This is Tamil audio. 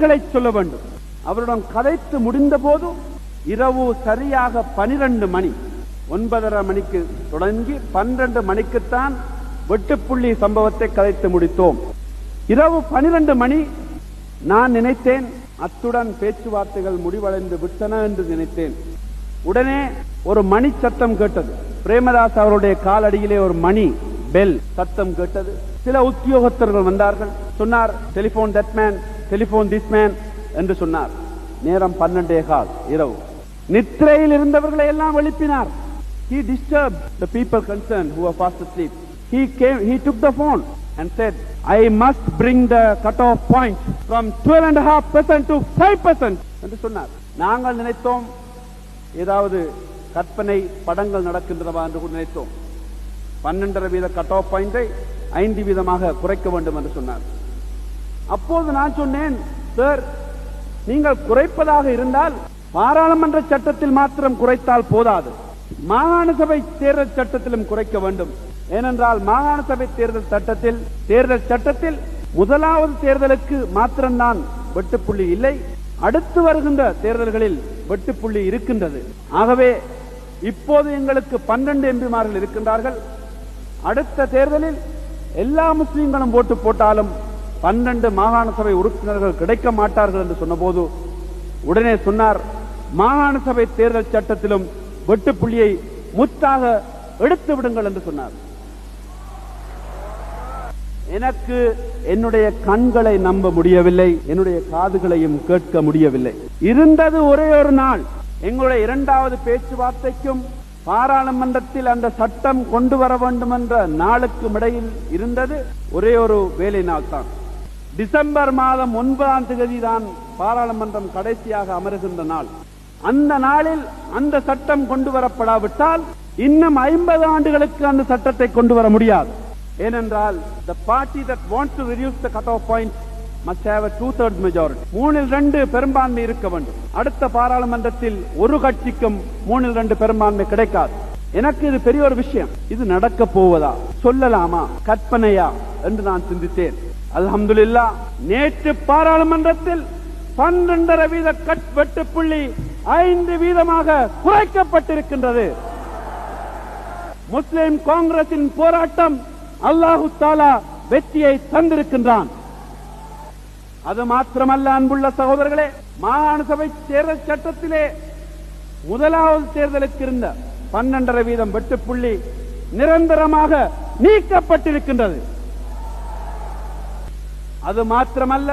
கதைகளை சொல்ல வேண்டும். அவருடன் கதைத்து முடிந்த போது இரவு சரியாக பனிரெண்டு மணி. ஒன்பதரை மணிக்கு தொடங்கி பன்னிரண்டு மணிக்குத்தான் வெட்டுப்புள்ளி சம்பவத்தை கதைத்து முடித்தோம். இரவு பனிரெண்டு மணி. நான் நினைத்தேன் அத்துடன் பேச்சுவார்த்தைகள் முடிவடைந்து விட்டன என்று நினைத்தேன். உடனே ஒரு மணி சத்தம் கேட்டது. பிரேமதாஸ் அவருடைய காலடியிலே ஒரு மணி பெல் சத்தம் கேட்டது. சில உத்தியோகத்தர்கள் வந்தார்கள். சொன்னார் telephone that telephone this man என்று சொன்னார். நேரம் பன்னெண்டே கால் இரவு. நித்திரையில் இருந்தவர்களை எல்லாம் எழுப்பினார். He disturbed the people concerned who were fast asleep. He came he took the phone and said i must bring the cutoff point from 12 and a half percent to 5 percent என்று சொன்னார். நாங்கள் நினைத்தோம் ஏதாவது கற்பனை படங்கள் நடக்கின்றதா என்று கூட நினைத்தோம். பன்னெண்டரை வீத கட் ஆஃப் பாயிண்டை ஐந்து வீதமாக குறைக்க வேண்டும் என்று சொன்னார். அப்போது நான் சொன்னேன் சார் நீங்கள் குறைப்பதாக இருந்தால் பாராளுமன்ற சட்டத்தில் மாத்திரம் குறைத்தால் போதாது. மாகாண சபை தேர்தல் சட்டத்திலும் குறைக்க வேண்டும். ஏனென்றால் மாகாண சபை தேர்தல் சட்டத்தில் தேர்தல் சட்டத்தில் முதலாவது தேர்தலுக்கு மாத்திரம்தான் வெட்டுப்புள்ளி இல்லை. அடுத்து வருகின்ற தேர்தல்களில் வெட்டுப்புள்ளி இருக்கின்றது. ஆகவே இப்போது எங்களுக்கு பன்னெண்டு எம்பிமார்கள் இருக்கின்றார்கள். அடுத்த தேர்தலில் எல்லா முஸ்லீம்களும் ஓட்டு போட்டாலும் பன்னெண்டு மாகாண சபை உறுப்பினர்கள் கிடைக்க மாட்டார்கள் என்று சொன்னபோது உடனே சொன்னார் மாகாண சபை தேர்தல் சட்டத்திலும் வெட்டுப்புள்ளியை முத்தாக எடுத்து விடுங்கள் என்று சொன்னார். எனக்கு என்னுடைய கண்களை நம்ப முடியவில்லை என்னுடைய காதுகளையும் கேட்க முடியவில்லை. இருந்தது ஒரே ஒரு நாள். எங்களுடைய இரண்டாவது பேச்சுவார்த்தைக்கும் பாராளுமன்றத்தில் அந்த சட்டம் கொண்டு வர வேண்டும் என்ற நாளுக்கும் இடையில் இருந்தது ஒரே ஒரு வேலை நாள் தான் டிசம்பர் மாதம் ஒன்பதாம் தேதி தான் பாராளுமன்றம் கடைசியாக அமருகின்ற நாள். அந்த நாளில் அந்த சட்டம் கொண்டு வரப்படாவிட்டால் இன்னும் ஐம்பது ஆண்டுகளுக்கு அந்த சட்டத்தை கொண்டு வர முடியாது. ஏனென்றால் the party that want to reduce the cut off point must have two third majority மூணில் ரெண்டு பெரும்பான்மை இருக்க வேண்டும். அடுத்த பாராளுமன்றத்தில் ஒரு கட்சிக்கும் மூணில் ரெண்டு பெரும்பான்மை கிடைக்காது. எனக்கு இது பெரிய ஒரு விஷயம். இது நடக்க போவதா? சொல்லலாமா? கற்பனையா? என்று நான் சிந்தித்தேன். அல்ஹம்துல்லா நேற்று பாராளுமன்றத்தில் பன்னெண்டரை வீத கட் வெட்டு புள்ளி ஐந்து வீதமாக குறைக்கப்பட்டிருக்கின்றது. முஸ்லிம் காங்கிரசின் போராட்டம் அல்லாஹு தாலா வெற்றியை தந்திருக்கின்றான். அது மாத்திரமல்ல அன்புள்ள சகோதரர்களே மாகாண சபை தேர்தல் சட்டத்திலே முதலாவது தேர்தலுக்கு இருந்த பன்னெண்டரை வீதம் வெட்டுப்புள்ளி நிரந்தரமாக நீக்கப்பட்டிருக்கின்றது. அது மாத்திரமல்ல